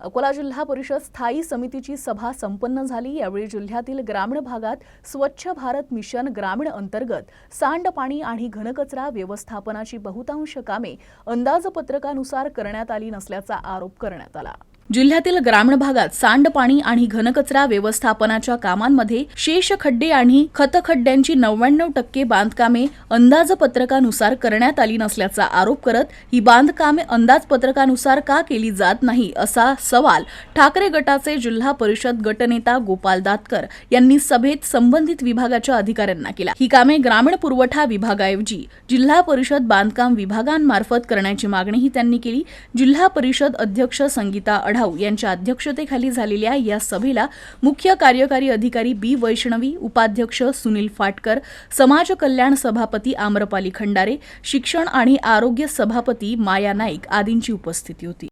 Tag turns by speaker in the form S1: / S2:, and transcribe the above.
S1: अकोला जिल्हा परिषद स्थायी समितीची सभा संपन्न झाली. यावेळी जिल्ह्यातील ग्रामीण भागात स्वच्छ भारत मिशन ग्रामीण अंतर्गत सांडपाणी आणि घनकचरा व्यवस्थापनाची बहुतांश कामे अंदाजपत्रकानुसार करण्यात आली नसल्याचा आरोप करण्यात आला. जिल्ह्यातील ग्रामीण भागात सांडपाणी आणि घनकचरा व्यवस्थापनाच्या कामांमध्ये शेष खड्डे आणि खतखड्ड्यांची नव्याण्णव टक्के बांधकामे अंदाजपत्रकानुसार करण्यात आली नसल्याचा आरोप करत ही बांधकामे अंदाजपत्रकानुसार का केली जात नाही असा सवाल ठाकरे गटाचे जिल्हा परिषद गटनेता गोपाल दातकर यांनी सभेत संबंधित विभागाच्या अधिकाऱ्यांना केला. ही कामे ग्रामीण पुरवठा विभागाऐवजी जिल्हा परिषद बांधकाम विभागांमार्फत करण्याची मागणीही त्यांनी केली. जिल्हा परिषद अध्यक्ष संगीता आढाव यांच्या अध्यक्षतेखाली झालेल्या या सभेला मुख्य कार्यकारी अधिकारी बी वैष्णवी उपाध्यक्ष सुनील फाटकर समाज कल्याण सभापती आम्रपाली खंडारे शिक्षण आणि आरोग्य सभापती माया नाईक आदींची उपस्थिती होती.